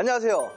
안녕하세요.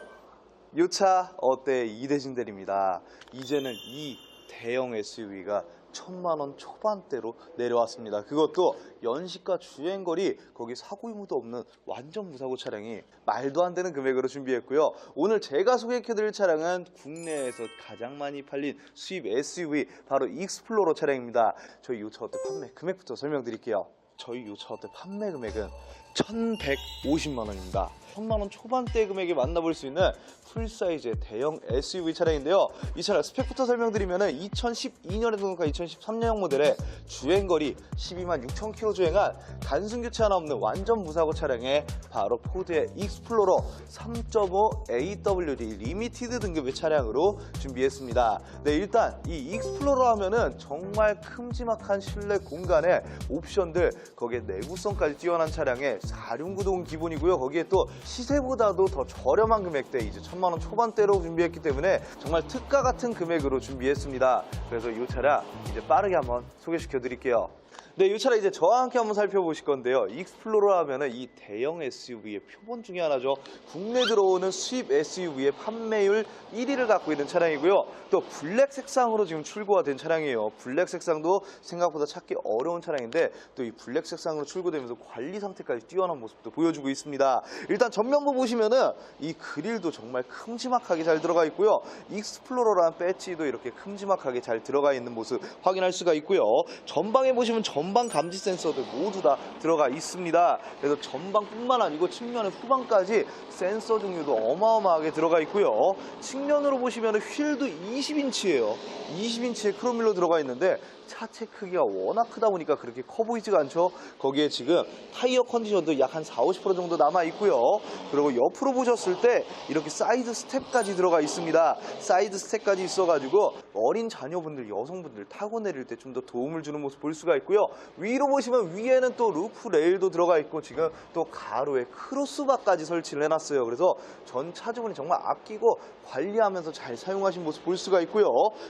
요차 어때 이대진 대리입니다. 이제는 이 대형 SUV가 천만 원 초반대로 내려왔습니다. 그것도 연식과 주행거리 거기 사고 유무도 없는 완전 무사고 차량이 말도 안 되는 금액으로 준비했고요. 오늘 제가 소개해드릴 차량은 국내에서 가장 많이 팔린 수입 SUV 바로 익스플로러 차량입니다. 저희 요차 어때 판매 금액부터 설명드릴게요. 저희 요차 어때 판매 금액은 1,150만 원입니다. 1,000만 원 초반대 금액에 만나볼 수 있는 풀사이즈의 대형 SUV 차량인데요. 이 차량 스펙부터 설명드리면 2012년에 등록한 2013년형 모델의 주행거리 12만 6천 킬로 주행한 단순 교체 하나 없는 완전 무사고 차량에 바로 포드의 익스플로러 3.5 AWD 리미티드 등급의 차량으로 준비했습니다. 네, 일단 이 익스플로러 하면은 정말 큼지막한 실내 공간에 옵션들 거기에 내구성까지 뛰어난 차량에 4륜구동 기본이고요. 거기에 또 시세보다도 더 저렴한 금액대 이제 천만 원 초반대로 준비했기 때문에 정말 특가 같은 금액으로 준비했습니다. 그래서 이 차량 이제 빠르게 한번 소개시켜 드릴게요. 네, 이 차량 이제 저와 함께 한번 살펴보실 건데요. 익스플로러 하면은 이 대형 SUV의 표본 중에 하나죠. 국내 들어오는 수입 SUV의 판매율 1위를 갖고 있는 차량이고요. 또 블랙 색상으로 지금 출고가 된 차량이에요. 블랙 색상도 생각보다 찾기 어려운 차량인데 또 이 블랙 색상으로 출고되면서 관리 상태까지 뛰어난 모습도 보여주고 있습니다. 일단 전면부 보시면은 이 그릴도 정말 큼지막하게 잘 들어가 있고요. 익스플로러라는 배지도 이렇게 큼지막하게 잘 들어가 있는 모습 확인할 수가 있고요. 전방에 보시면 전방 감지 센서들 모두 다 들어가 있습니다. 그래서 전방뿐만 아니고 측면에 후방까지 센서 종류도 어마어마하게 들어가 있고요. 측면으로 보시면 휠도 20인치예요. 20인치의 크롬밀로 들어가 있는데 차체 크기가 워낙 크다 보니까 그렇게 커 보이지가 않죠. 거기에 지금 타이어 컨디션도 약 한 4, 50% 정도 남아 있고요. 그리고 옆으로 보셨을 때 이렇게 사이드 스텝까지 들어가 있습니다. 사이드 스텝까지 있어가지고 어린 자녀분들, 여성분들 타고 내릴 때 좀 더 도움을 주는 모습 볼 수가 있고요. 위로 보시면 위에는 또 루프 레일도 들어가 있고 지금 또 가로에 크로스바까지 설치를 해놨어요. 그래서 전 차주분이 정말 아끼고 관리하면서 잘 사용하신 모습 볼 수가 있고요.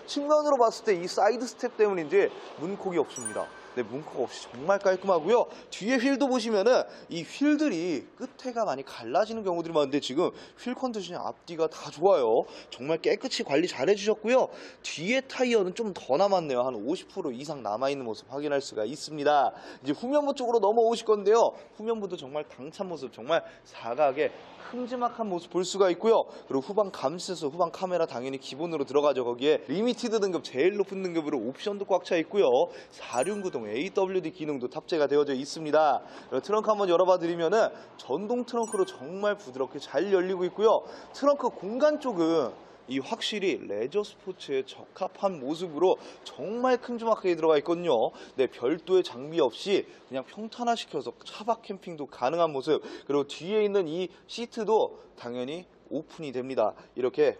측면으로 봤을 때 이 사이드 스텝 때문인지 문콕이 없습니다. 네, 문콕 없이 정말 깔끔하고요. 뒤에 휠도 보시면은 이 휠들이 끝에가 많이 갈라지는 경우들이 많은데 지금 휠 컨디션이 앞뒤가 다 좋아요. 정말 깨끗이 관리 잘 해주셨고요. 뒤에 타이어는 좀 더 남았네요. 한 50% 이상 남아있는 모습 확인할 수가 있습니다. 이제 후면부 쪽으로 넘어오실 건데요. 후면부도 정말 당찬 모습, 정말 사각에 큼지막한 모습 볼 수가 있고요. 그리고 후방 감시센서, 후방 카메라 당연히 기본으로 들어가죠. 거기에 리미티드 등급, 제일 높은 등급으로 옵션도 꽉 차 있고요. 4륜구동 AWD 기능도 탑재가 되어져 있습니다. 트렁크 한번 열어봐 드리면은 전동 트렁크로 정말 부드럽게 잘 열리고 있고요. 트렁크 공간 쪽은 이 확실히 레저 스포츠에 적합한 모습으로 정말 큼지막하게 들어가 있거든요. 네, 별도의 장비 없이 그냥 평탄화시켜서 차박 캠핑도 가능한 모습. 그리고 뒤에 있는 이 시트도 당연히 오픈이 됩니다. 이렇게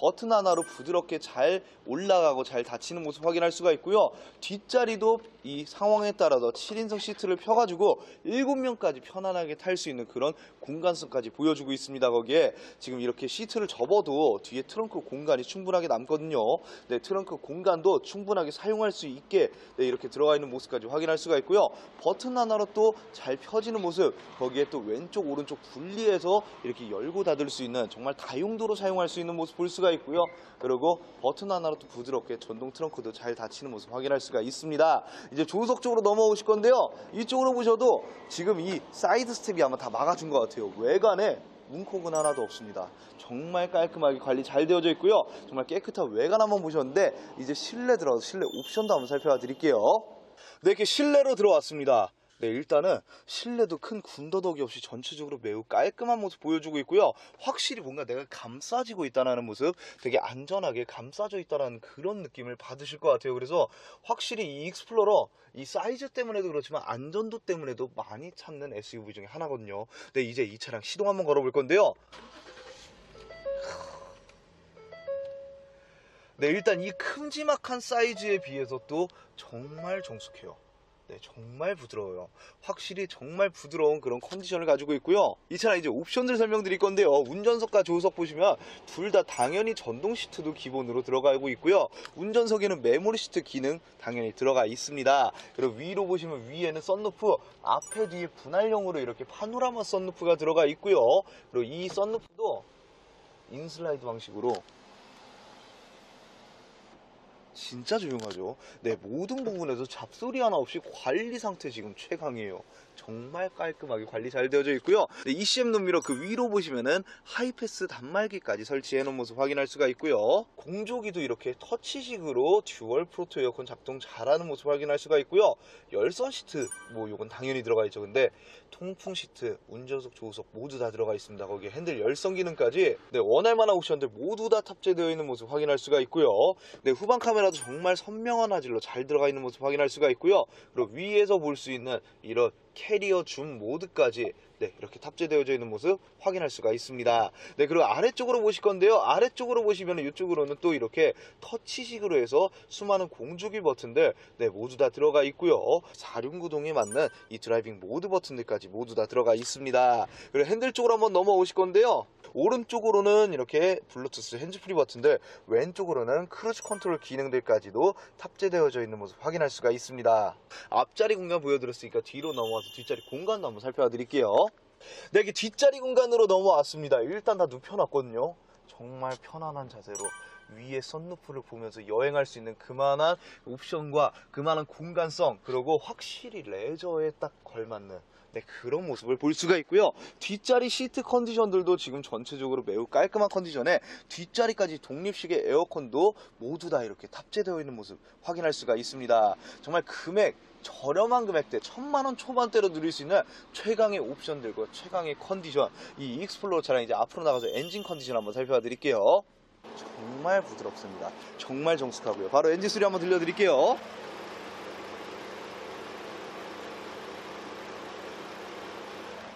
버튼 하나로 부드럽게 잘 올라가고 잘 닫히는 모습 확인할 수가 있고요. 뒷자리도 이 상황에 따라서 7인석 시트를 펴가지고 7명까지 편안하게 탈 수 있는 그런 공간성까지 보여주고 있습니다. 거기에 지금 이렇게 시트를 접어도 뒤에 트렁크 공간이 충분하게 남거든요. 네, 트렁크 공간도 충분하게 사용할 수 있게 네, 이렇게 들어가 있는 모습까지 확인할 수가 있고요. 버튼 하나로 또 잘 펴지는 모습, 거기에 또 왼쪽 오른쪽 분리해서 이렇게 열고 닫을 수 있는 정말 다용도로 사용할 수 있는 모습 볼 수가 있고요. 그리고 버튼 하나로 또 부드럽게 전동 트렁크도 잘 닫히는 모습 확인할 수가 있습니다. 이제 조석 쪽으로 넘어오실 건데요. 이쪽으로 보셔도 지금 이 사이드 스텝이 아마 다 막아준 것 같아요. 외관에 문콕은 하나도 없습니다. 정말 깔끔하게 관리 잘 되어져 있고요. 정말 깨끗한 외관 한번 보셨는데 이제 실내 들어가서 실내 옵션도 한번 살펴봐 드릴게요. 네, 이렇게 실내로 들어왔습니다. 네, 일단은 실내도 큰 군더더기 없이 전체적으로 매우 깔끔한 모습 보여주고 있고요. 확실히 뭔가 내가 감싸지고 있다는 모습, 되게 안전하게 감싸져 있다는 그런 느낌을 받으실 것 같아요. 그래서 확실히 이 익스플로러 이 사이즈 때문에도 그렇지만 안전도 때문에도 많이 찾는 SUV 중에 하나거든요. 네, 이제 이 차량 시동 한번 걸어볼 건데요. 네, 일단 이 큼지막한 사이즈에 비해서 또 정말 정숙해요. 네, 정말 부드러워요. 확실히 정말 부드러운 그런 컨디션을 가지고 있고요. 이 차량 이제 옵션들 설명드릴 건데요. 운전석과 조수석 보시면 둘 다 당연히 전동 시트도 기본으로 들어가고 있고요. 운전석에는 메모리 시트 기능 당연히 들어가 있습니다. 그리고 위로 보시면 위에는 썬루프 앞에 뒤에 분할형으로 이렇게 파노라마 썬루프가 들어가 있고요. 그리고 이 썬루프도 인슬라이드 방식으로 진짜 조용하죠. 네, 모든 부분에서 잡소리 하나 없이 관리 상태 지금 최강이에요. 정말 깔끔하게 관리 잘 되어져 있고요. 네, ECM 눈미러 그 위로 보시면은 하이패스 단말기까지 설치해 놓은 모습 확인할 수가 있고요. 공조기도 이렇게 터치식으로 듀얼 프로토 에어컨 작동 잘하는 모습 확인할 수가 있고요. 열선 시트 뭐 요건 당연히 들어가 있죠. 근데 통풍 시트, 운전석, 조수석 모두 다 들어가 있습니다. 거기에 핸들 열선 기능까지 네, 원할 만한 옵션들 모두 다 탑재되어 있는 모습 확인할 수가 있고요. 네, 후방 카메라도 정말 선명한 화질로 잘 들어가 있는 모습 확인할 수가 있고요. 그리고 위에서 볼 수 있는 이런 캐리어 줌 모드까지 네, 이렇게 탑재되어져 있는 모습 확인할 수가 있습니다. 네, 그리고 아래쪽으로 보실 건데요. 아래쪽으로 보시면 이쪽으로는 또 이렇게 터치식으로 해서 수많은 공조기 버튼들 네, 모두 다 들어가 있고요. 사륜구동에 맞는 이 드라이빙 모드 버튼들까지 모두 다 들어가 있습니다. 그리고 핸들 쪽으로 한번 넘어오실 건데요. 오른쪽으로는 이렇게 블루투스 핸즈프리 버튼들, 왼쪽으로는 크루즈 컨트롤 기능들까지도 탑재되어져 있는 모습 확인할 수가 있습니다. 앞자리 공간 보여드렸으니까 뒤로 넘어 와서 뒷자리 공간도 한번 살펴드릴게요. 네, 이게 뒷자리 공간으로 넘어왔습니다. 일단 다 눕혀놨거든요. 정말 편안한 자세로 위에 썬루프를 보면서 여행할 수 있는 그만한 옵션과 그만한 공간성 그리고 확실히 레저에 딱 걸맞는 네, 그런 모습을 볼 수가 있고요. 뒷자리 시트 컨디션들도 지금 전체적으로 매우 깔끔한 컨디션에 뒷자리까지 독립식의 에어컨도 모두 다 이렇게 탑재되어 있는 모습 확인할 수가 있습니다. 정말 금액 저렴한 금액대 천만 원 초반대로 누릴 수 있는 최강의 옵션들과 최강의 컨디션 이 익스플로러 차량 이제 앞으로 나가서 엔진 컨디션 한번 살펴드릴게요. 정말 부드럽습니다. 정말 정숙하고요. 바로 엔진 소리 한번 들려드릴게요.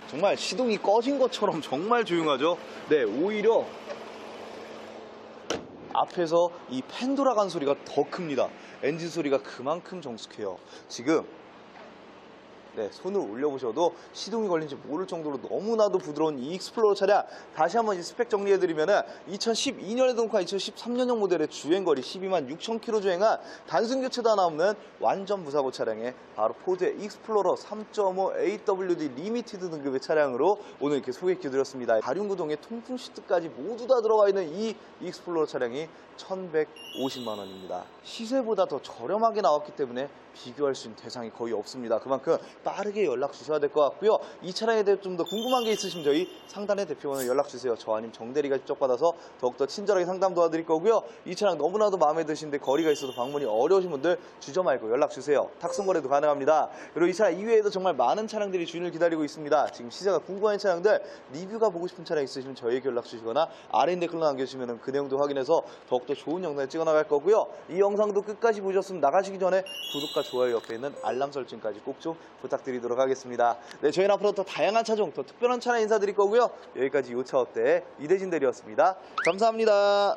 정말 시동이 꺼진 것처럼 정말 조용하죠. 네, 오히려 앞에서 이 팬 돌아간 소리가 더 큽니다. 엔진 소리가 그만큼 정숙해요. 지금 네, 손을 올려보셔도 시동이 걸린지 모를 정도로 너무나도 부드러운 이 익스플로러 차량 다시 한번 이 스펙 정리해드리면 은 2012년에 등록한 2013년형 모델의 주행거리 12만 6천 킬로 주행한 단순 교체도 하나 없는 완전 무사고 차량에 바로 포드의 익스플로러 3.5 AWD 리미티드 등급의 차량으로 오늘 이렇게 소개해드렸습니다. 다륜구동에 통풍 시트까지 모두 다 들어가 있는 이 익스플로러 차량이 1,150만 원입니다. 시세보다 더 저렴하게 나왔기 때문에 비교할 수 있는 대상이 거의 없습니다. 그만큼 빠르게 연락 주셔야 될 것 같고요. 이 차량에 대해 좀 더 궁금한 게 있으시면 저희 상단의 대표번호 연락 주세요. 저 아님 정대리가 직접 받아서 더욱더 친절하게 상담 도와드릴 거고요. 이 차량 너무나도 마음에 드시는데 거리가 있어도 방문이 어려우신 분들 주저 말고 연락 주세요. 탁송 거래도 가능합니다. 그리고 이 차량 이외에도 정말 많은 차량들이 주인을 기다리고 있습니다. 지금 시세가 궁금한 차량들 리뷰가 보고 싶은 차량 있으시면 저희에게 연락 주시거나 아래 댓글로 남겨주시면 그 내용도 확인해서 더욱더 좋은 영상을 찍어 나갈 거고요. 이 영상도 끝까지 보셨으면 나가시기 전에 구독과 좋아요 옆에 있는 알람 설정까지 꼭 좀 부탁드 리도록 하겠습니다. 네, 저희는 앞으로 더 다양한 차종, 더 특별한 차량 인사드릴 거고요. 여기까지 요차 어때 이대진 대리였습니다. 감사합니다.